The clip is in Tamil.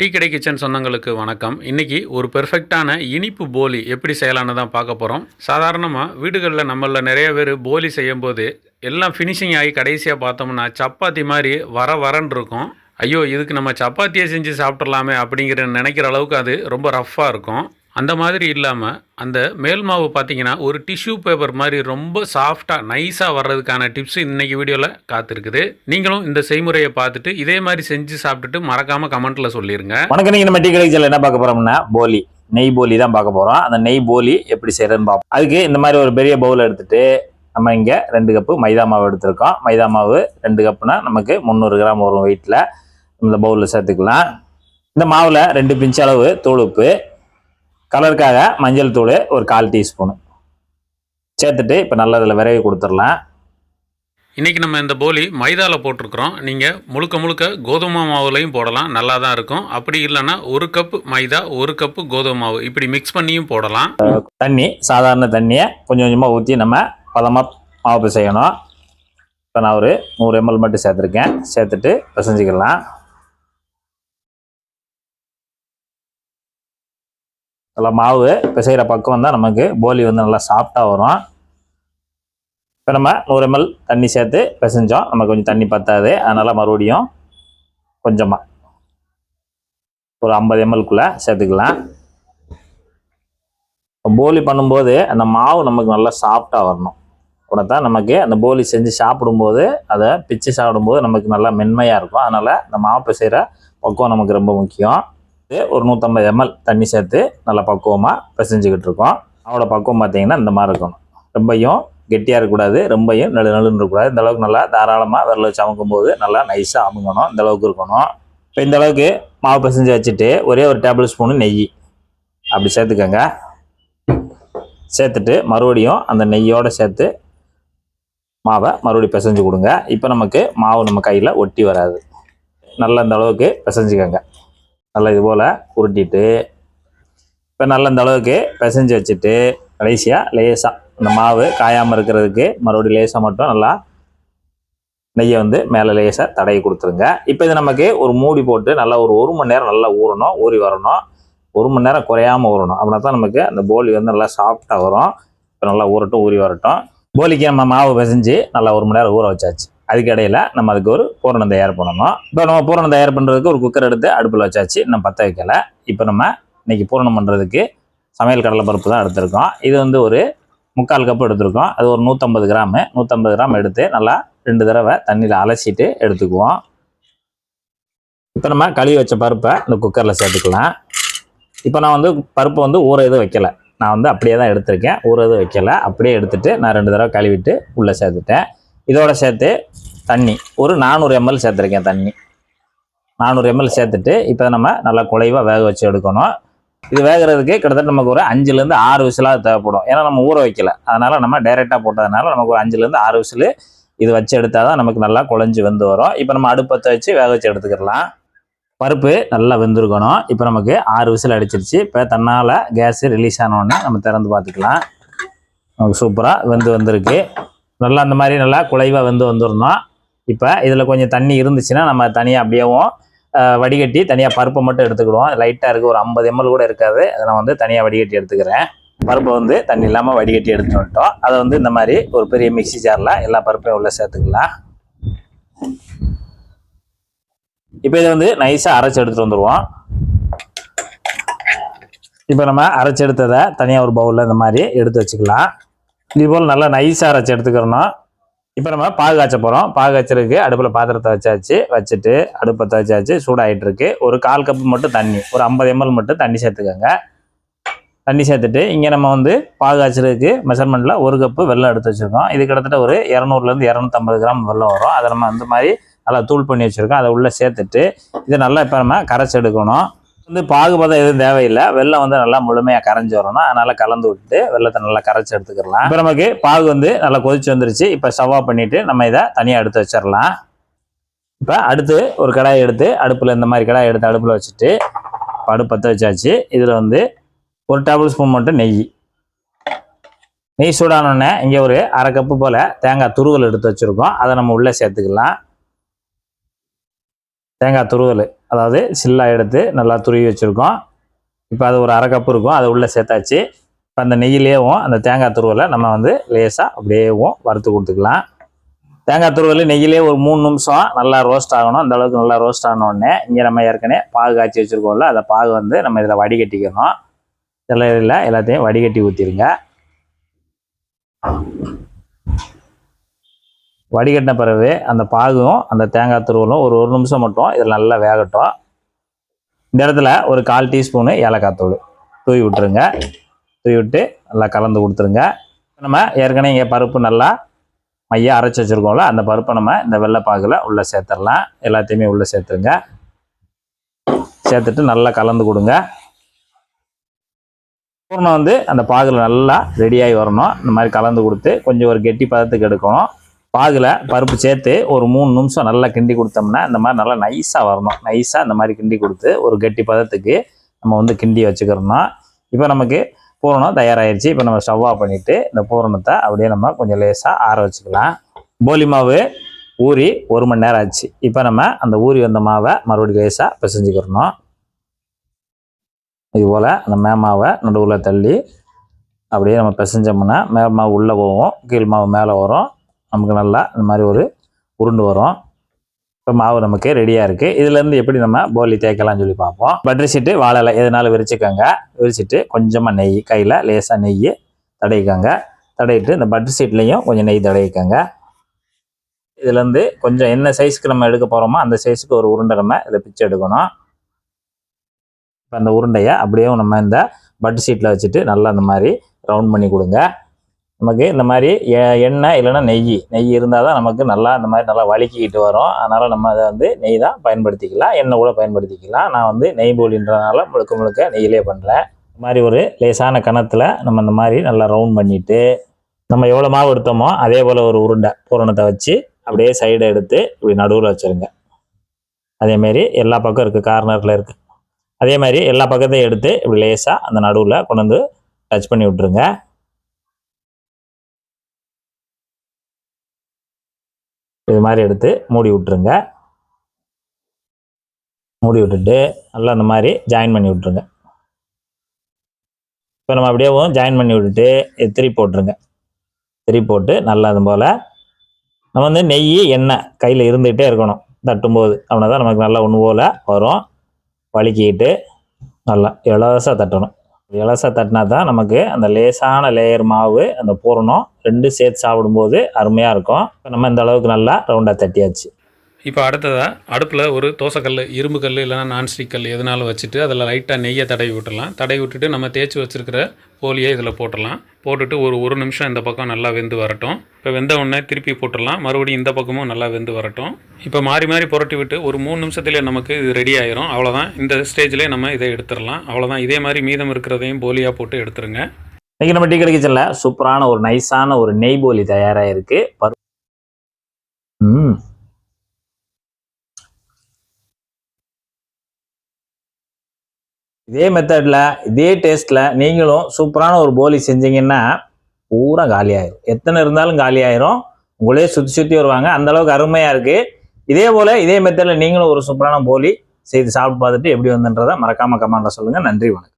டீ கடை கிச்சன் சொந்தங்களுக்கு வணக்கம். இன்னைக்கு ஒரு பெர்ஃபெக்டான இனிப்பு போலி எப்படி செய்யலான்னு தான் பார்க்க போகிறோம் சாதாரணமாக வீடுகளில் நம்மள நிறைய பேர் போலி செய்யும்போது எல்லாம் ஃபினிஷிங் ஆகி கடைசியாக பார்த்தோம்னா சப்பாத்தி மாதிரி வர வரன் இருக்கும். ஐயோ இதுக்கு நம்ம சப்பாத்தியை செஞ்சு சாப்பிட்றலாமே அப்படிங்கிற நினைக்கிற அளவுக்கு அது ரொம்ப ரஃப்பாக இருக்கும். அந்த மாதிரி இல்லாமல் அந்த மேல் மாவு பார்த்தீங்கன்னா ஒரு டிஷ்யூ பேப்பர் மாதிரி ரொம்ப சாஃப்டாக நைஸாக வர்றதுக்கான டிப்ஸ் இன்றைக்கி வீடியோவில் காத்திருக்குது. நீங்களும் இந்த செய்முறையை பார்த்துட்டு இதே மாதிரி செஞ்சு சாப்பிட்டுட்டு மறக்காமல் கமெண்ட்டில் சொல்லிடுங்க வணக்கம் நீங்கள் நம்ம டீ என்ன பார்க்க போகிறோம்னா போலி. நெய் போலி தான் பார்க்க போகிறோம் அந்த நெய் போலி எப்படி செய்யறதுன்னு பார்ப்போம். அதுக்கு இந்த மாதிரி ஒரு பெரிய பவுல் எடுத்துட்டு நம்ம இங்கே ரெண்டு கப்பு மைதா மாவு எடுத்திருக்கோம். மைதா மாவு ரெண்டு கப்புனா நமக்கு முந்நூறு கிராம் வரும் வெயிட்டில் இந்த பவுலில் சேர்த்துக்கலாம். இந்த மாவில் ரெண்டு பிஞ்ச் அளவு தூளுப்பு கலருக்காக மஞ்சள் தூள் ஒரு கால் டீஸ்பூனு. சேர்த்துட்டு இப்போ நல்லா இதில் விரைவி கொடுத்துடலாம். இன்றைக்கி நம்ம இந்த போலி மைதாவில் போட்டிருக்கிறோம். நீங்கள் முழுக்க முழுக்க கோதுமை மாவுலையும் போடலாம் நல்லா தான் இருக்கும். அப்படி இல்லைன்னா ஒரு கப்பு மைதா ஒரு கப்பு கோதுமை மாவு இப்படி மிக்ஸ் பண்ணியும் போடலாம். தண்ணி சாதாரண தண்ணியை கொஞ்சம் கொஞ்சமாக ஊற்றி நம்ம பதமாக மாவு பிசையணும். இப்போ நான் ஒரு நூறு எம்எல் மட்டும் சேர்த்துருக்கேன். சேர்த்துட்டு பிசைஞ்சிக்கலாம். நல்லா மாவு பிசைகிற பக்கம் தான் நமக்கு போலி வந்து நல்லா சாஃப்டாக வரும். இப்போ நம்ம நூறு எம்எல் தண்ணி சேர்த்து பிசைஞ்சோம். நமக்கு கொஞ்சம் தண்ணி பத்தாது. அதனால் மறுபடியும் கொஞ்சமாக ஒரு ஐம்பது எம்எல்குள்ளே சேர்த்துக்கலாம். போலி பண்ணும்போது அந்த மாவு நமக்கு நல்லா சாஃப்டாக வரணும். கூட நமக்கு அந்த போலி செஞ்சு சாப்பிடும்போது அதை பிச்சு சாப்பிடும்போது நமக்கு நல்லா மென்மையாக இருக்கும். அதனால் அந்த மாவு பிசைகிற பக்குவம் நமக்கு ரொம்ப முக்கியம். ஒரு நூற்றம்பது எம்எல் தண்ணி சேர்த்து நல்லா பக்குவமாக பிசைஞ்சிக்கிட்டு இருக்கோம். அவளோட பக்குவம் பார்த்தீங்கன்னா இந்த மாதிரி இருக்கணும். ரொம்பையும் கெட்டியாக இருக்கக்கூடாது ரொம்பையும் நடு நெழுன்னு இருக்கக்கூடாது. இந்த அளவுக்கு நல்லா தாராளமாக விரல வச்சு அமுக்கும் போது நல்லா நைஸாக அமுங்கணும். இந்த அளவுக்கு இருக்கணும். இப்போ இந்த அளவுக்கு மாவு பிசைஞ்சு வச்சுட்டு ஒரே ஒரு டேபிள் ஸ்பூனு நெய் அப்படி சேர்த்துக்கோங்க. சேர்த்துட்டு மறுபடியும் அந்த நெய்யோடு சேர்த்து மாவை மறுபடியும் பிசைஞ்சு கொடுங்க. இப்போ நமக்கு மாவு நம்ம கையில் ஒட்டி வராது. நல்லா இந்த அளவுக்கு பிசைஞ்சுக்கோங்க. நல்லா இது போல் உருட்டிட்டு இப்போ நல்லா இந்த அளவுக்கு பிசைஞ்சு வச்சுட்டு கடைசியாக லேசாக இந்த மாவு காயாமல் இருக்கிறதுக்கு மறுபடியும் லேசாக மட்டும் நல்லா நெய்யை வந்து மேலே லேசாக தடவி கொடுத்துருங்க. இப்போ இது நமக்கு ஒரு மூடி போட்டு நல்லா ஒரு ஒரு மணி நேரம் நல்லா ஊறணும் ஊறி வரணும். ஒரு மணி நேரம் குறையாம ஊறணும். அப்படின்னா தான் நமக்கு அந்த போலி வந்து நல்லா சாஃப்டாக வரும். இப்போ நல்லா ஊறட்டும் ஊறி வரட்டும். போலிக்கு நம்ம மாவு பிசைஞ்சு நல்லா ஒரு மணி நேரம் ஊற வச்சாச்சு. அதுக்கு இடையில நம்ம அதுக்கு ஒரு பூரணம் தயார் பண்ணணும். இப்போ நம்ம பூரணம் தயார் பண்ணுறதுக்கு ஒரு குக்கர் எடுத்து அடுப்பில் வச்சாச்சு நம்ம பற்ற வைக்கல. இப்போ நம்ம இன்னைக்கு பூரணம் பண்ணுறதுக்கு சமையல் கடலைப்பருப்பு தான் எடுத்திருக்கோம். இது வந்து ஒரு முக்கால் கப் எடுத்திருக்கோம். அது ஒரு நூற்றம்பது கிராமு நூற்றம்பது கிராம் எடுத்து நல்லா ரெண்டு தடவை தண்ணியில் அலசிட்டு எடுத்துக்குவோம். இப்போ நம்ம கழுவி வச்ச பருப்பை இந்த குக்கரில் சேர்த்துக்கலாம். இப்போ நான் வந்து பருப்பை வந்து ஊற எதுவும் வைக்கலை. நான் வந்து அப்படியே தான் எடுத்திருக்கேன். ஊற எதுவும் வைக்கலை. அப்படியே எடுத்துட்டு நான் ரெண்டு தடவை கழுவிட்டு உள்ளே சேர்த்துட்டேன். இதோட சேர்த்து தண்ணி. ஒரு நானூறு எம்எல் சேர்த்துருக்கேன் தண்ணி. நானூறு எம்எல் சேர்த்துட்டு இப்போ நம்ம நல்லா குலைவாக வேக வச்சு எடுக்கணும். இது வேகிறதுக்கு கிட்டத்தட்ட நமக்கு ஒரு அஞ்சுலேருந்து ஆறு விசிலாக தேவைப்படும். ஏன்னா நம்ம ஊற வைக்கல. அதனால் நம்ம டைரெக்டாக போட்டதுனால நமக்கு ஒரு அஞ்சுலேருந்து ஆறு விசில் இது வச்சு எடுத்தால் தான் நமக்கு நல்லா குழஞ்சி வெந்து வரும். இப்போ நம்ம அடுப்பத்தை வச்சு வேக வச்சு எடுத்துக்கிடலாம். பருப்பு நல்லா வெந்திருக்கணும். இப்போ நமக்கு ஆறு விசில் அடிச்சிருச்சு. இப்போ தன்னால் கேஸ் ரிலீஸ் ஆனோடனே நம்ம திறந்து பார்த்துக்கலாம். நமக்கு சூப்பராக வெந்து வந்திருக்கு. நல்லா அந்த மாதிரி நல்லா குலைவாக வந்து வந்துடணும் இப்போ இதில் கொஞ்சம் தண்ணி இருந்துச்சுன்னா நம்ம தனியாக அப்படியேவும் வடிகட்டி தனியாக பருப்பை மட்டும் எடுத்துக்கிடுவோம். லைட்டாக இருக்குது ஒரு ஐம்பது எம்எல் கூட இருக்காது. அதை நான் வந்து தனியாக வடிகட்டி எடுத்துக்கிறேன். பருப்பை வந்து தண்ணி இல்லாமல் வடிகட்டி எடுத்து வந்துட்டோம். அதை வந்து இந்த மாதிரி ஒரு பெரிய மிக்ஸி ஜாரில் எல்லா பருப்பையும் உள்ளே சேர்த்துக்கலாம். இப்போ இதை வந்து நைஸாக அரைச்சி எடுத்துகிட்டு வந்துடுவோம் இப்போ நம்ம அரைச்சி எடுத்ததை தனியாக ஒரு பவுலில் இந்த மாதிரி எடுத்து வச்சுக்கலாம். இது போல் நல்லா நைஸாக அரைச்சி எடுத்துக்கிறணும் இப்போ நம்ம பாகு காய்ச்ச போகிறோம் பாகு காய்ச்சறதுக்கு அடுப்பில் பாத்திரத்தை வச்சாச்சு வச்சுட்டு அடுப்பை வச்சாச்சு சூடாகிட்டு இருக்கு ஒரு கால் கப்பு மட்டும் தண்ணி ஒரு ஐம்பது எம்எல் மட்டும் தண்ணி சேர்த்துக்கோங்க. தண்ணி சேர்த்துட்டு இங்கே நம்ம வந்து பாகு காய்ச்சறதுக்கு மெஷர்மெண்ட்டில் ஒரு கப்பு வெள்ளம் எடுத்து வச்சுருக்கோம். இது கிட்டத்தட்ட ஒரு இரநூறுலேருந்து இரநூத்தம்பது கிராம் வெல்லம் வரும். அதை நம்ம அந்த மாதிரி நல்லா தூள் பண்ணி வச்சுருக்கோம். அதை உள்ளே சேர்த்துட்டு இதை நல்லா இப்போ நம்ம கரைச்சி எடுக்கணும். வந்து பாகுபதம் எதுவும் தேவையில்லை. வெள்ளம் வந்து நல்லா முழுமையாக கரைஞ்சி வரணும். அதனால கலந்து விட்டு வெள்ளத்தை நல்லா கரைச்சி எடுத்துக்கலாம். இப்போ நமக்கு பாகு வந்து நல்லா கொதிச்சு வந்துருச்சு. இப்போ ஸ்டவ் பண்ணிட்டு நம்ம இதை தனியாக எடுத்து வச்சிடலாம். இப்போ அடுத்து ஒரு கடாய் எடுத்து அடுப்பில் இந்த மாதிரி கடாய் எடுத்து அடுப்பில் வச்சுட்டு அடுப்பு பற்ற வச்சாச்சு. இதில் வந்து ஒரு டேபிள் ஸ்பூன் மட்டும் நெய். நெய் சூடானோடனே இங்கே ஒரு அரை கப்பு போல் தேங்காய் துருவல் எடுத்து வச்சுருக்கோம். அதை நம்ம உள்ளே சேர்த்துக்கலாம். தேங்காய் துருவல் அதாவது சில்லா எடுத்து நல்லா துருவி வச்சுருக்கோம். இப்போ அது ஒரு அரை கப்பு இருக்கும் அதை உள்ளே சேர்த்தாச்சு. இப்போ அந்த நெய்யிலேயும் அந்த தேங்காய் துருவலை நம்ம வந்து லேசாக அப்படியேவும் வறுத்து கொடுத்துக்கலாம். தேங்காய் துருவல் நெய்யிலே ஒரு மூணு நிமிஷம் நல்லா ரோஸ்ட் ஆகணும். அந்த அளவுக்கு நல்லா ரோஸ்ட் ஆன இங்கே நம்ம ஏற்கனவே பாகு காய்ச்சி வச்சுருக்கோம்ல அந்த பாகு வந்து நம்ம இதில் வடிகட்டிக்கணும். இதில் எல்லாத்தையும் வடிகட்டி ஊற்றிடுங்க வடிகட்டின பிறகு அந்த பாகும் அந்த தேங்காய் துருவலும் ஒரு ஒரு நிமிஷம் மட்டும் இதில் நல்லா வேகட்டும். இந்த இடத்துல ஒரு கால் டீஸ்பூனு ஏலக்காய் தூள். தூவி விட்டுருங்க. தூவி விட்டு நல்லா கலந்து கொடுத்துருங்க. நம்ம ஏற்கனவே இங்கே பருப்பு நல்லா மையா அரைச்சி வச்சுருக்கோம்ல அந்த பருப்பை நம்ம இந்த வெள்ளைப்பாகில் உள்ளே சேர்த்துடலாம். எல்லாத்தையுமே உள்ளே சேர்த்துருங்க. சேர்த்துட்டு நல்லா கலந்து கொடுங்க. பூர்ணம் வந்து அந்த பாகில் நல்லா ரெடியாகி வரணும். இந்த மாதிரி கலந்து கொடுத்து கொஞ்சம் ஒரு கெட்டி பதத்துக்கு எடுக்கணும். பாகில் பருப்பு சேர்த்து ஒரு மூணு நிமிஷம் நல்லா கிண்டி கொடுத்தோம்னா இந்த மாதிரி நல்லா நைஸாக வரணும். நைஸாக இந்த மாதிரி கிண்டி கொடுத்து ஒரு கெட்டி பதத்துக்கு நம்ம வந்து கிண்டி வச்சுக்கிறோம்னா இப்போ நமக்கு பூரணம் தயாராகிடுச்சு இப்போ நம்ம ஸ்டவ் ஆஃப் பண்ணிவிட்டு இந்த பூரணத்தை அப்படியே நம்ம கொஞ்சம் லேசாக ஆற வச்சுக்கலாம். போலி மாவு ஊறி ஒரு மணி நேரம் ஆச்சு. இப்போ நம்ம அந்த ஊறி வந்த மாவை மறுபடியும் லேசாக பிசைஞ்சுக்கிறணும். இது போல் அந்த மேமாவை நடுவில் தள்ளி அப்படியே நம்ம பிசைஞ்சோம்னா மேல் மாவு உள்ளே போகும். கீழ் மாவு மேலே வரும். நமக்கு நல்லா இந்த மாதிரி ஒரு உருண்டு வரும். இப்போ மாவு நமக்கு ரெடியாக இருக்குது இதுலேருந்து எப்படி நம்ம போலி தேய்க்கலாம்னு சொல்லி பார்ப்போம். பட்டர் ஷீட்டு வாழலை எதனால விரிச்சுக்கோங்க. விரிச்சிட்டு கொஞ்சமாக நெய் கையில் லேசாக நெய் தடவிக்கோங்க. தடவிட்டு இந்த பட்டர் ஷீட்லேயும் கொஞ்சம் நெய் தடவிக்கோங்க. இதுலேருந்து கொஞ்சம் என்ன சைஸ்க்கு நம்ம எடுக்க போகிறோமோ அந்த சைஸுக்கு ஒரு உருண்டை நம்ம இதில் பிச்சு எடுக்கணும். இப்போ அந்த உருண்டையை அப்படியே நம்ம இந்த பட்டர் ஷீட்டில் வச்சுட்டு நல்லா அந்த மாதிரி ரவுண்ட் பண்ணி கொடுங்க. நமக்கு இந்த மாதிரி எ- எண்ணெய் இல்லைன்னா நெய் நெய் இருந்தால் தான் நமக்கு நல்லா இந்த மாதிரி நல்லா வலிக்கிட்டு வரும். அதனால் நம்ம அதை வந்து நெய் தான் பயன்படுத்திக்கலாம். எண்ணெய் கூட பயன்படுத்திக்கலாம். நான் வந்து நெய் போலின்றதுனால முழுக்க முழுக்க நெய்யிலே பண்ணுறேன் இந்த மாதிரி ஒரு லேசான கணத்தில் நம்ம இந்த மாதிரி நல்லா ரவுண்ட் பண்ணிவிட்டு நம்ம எவ்வளோ மாவு எடுத்தோமோ அதே போல் ஒரு உருண்டை பூரணத்தை வச்சு அப்படியே சைடை எடுத்து இப்படி நடுவில் வச்சுருங்க. அதேமாரி எல்லா பக்கம் இருக்குது கார்னரில் இருக்குது அதே மாதிரி எல்லா பக்கத்தையும் எடுத்து இப்படி லேசாக அந்த நடுவில் கொண்டு வந்து டச் பண்ணி விட்ருங்க இது மாதிரி எடுத்து மூடி விட்ருங்க மூடி விட்டுட்டு நல்லா அந்த மாதிரி ஜாயின் பண்ணி விட்ருங்க இப்போ நம்ம அப்படியே ஜாயின் பண்ணி விட்டுட்டு இது திருப்பி போட்டுருங்க. திருப்பி போட்டு நல்லா அது போல் நம்ம வந்து நெய் எண்ணெய் கையில் இருந்துகிட்டே இருக்கணும். தட்டும்போது அப்படின்னா தான் நமக்கு நல்லா ஒன்று போல் வரும். வலிக்கிட்டு நல்லா இலவசம் தட்டணும். இலசை தட்டினா தான் நமக்கு அந்த லேசான லேயர் மாவு அந்த பூரணம் ரெண்டும் சேர்த்து சாப்பிடும்போது அருமையாக இருக்கும். இப்போ நம்ம இந்த அளவுக்கு நல்லா ரவுண்டாக தட்டியாச்சு. இப்போ அடுத்ததாக அடுப்பில் ஒரு தோசைக்கல் இரும்பு கல் இல்லைனா நான்ஸ்டிக் கல் எதுனாலும் வச்சுட்டு அதில் லைட்டாக நெய்யை தடவி விட்டுடலாம். தடவி விட்டுட்டு நம்ம தேய்ச்சி வச்சுருக்கிற போலியை இதில் போட்டுடலாம். போட்டுட்டு ஒரு ஒரு நிமிஷம் இந்த பக்கம் நல்லா வெந்து வரட்டும். இப்போ வெந்த உடனே திருப்பி போட்டுடலாம். மறுபடியும் இந்த பக்கமும் நல்லா வெந்து வரட்டும். இப்போ மாறி மாறி புரட்டி விட்டு ஒரு மூணு நிமிஷத்துலேயே நமக்கு இது ரெடி ஆயிரும். அவ்வளோதான் இந்த ஸ்டேஜ்லேயே நம்ம இதை எடுத்துடலாம். அவ்வளோதான் இதே மாதிரி மீதம் இருக்கிறதையும் போலியாக போட்டு எடுத்துருங்க. இன்றைக்கி நம்ம டீ கிடைக்கல சூப்பரான ஒரு நைஸான ஒரு நெய் போலி தயாராக இருக்குது ம். இதே மெத்தடில் இதே டேஸ்ட்டில் நீங்களும் சூப்பரான ஒரு போலி செஞ்சீங்கன்னா பூரா காலியாயிரும். எத்தனை இருந்தாலும் காலியாயிரும். உங்களே சுற்றி சுற்றி வருவாங்க. அந்தளவுக்கு அருமையாக இருக்குது இதே போல் இதே மெத்தடில் நீங்களும் ஒரு சூப்பரான போலி செய்து சாப்பிட்டு பார்த்துட்டு எப்படி வந்துன்றதை மறக்காமல் கமெண்ட்டில் சொல்லுங்கள் நன்றி வணக்கம்.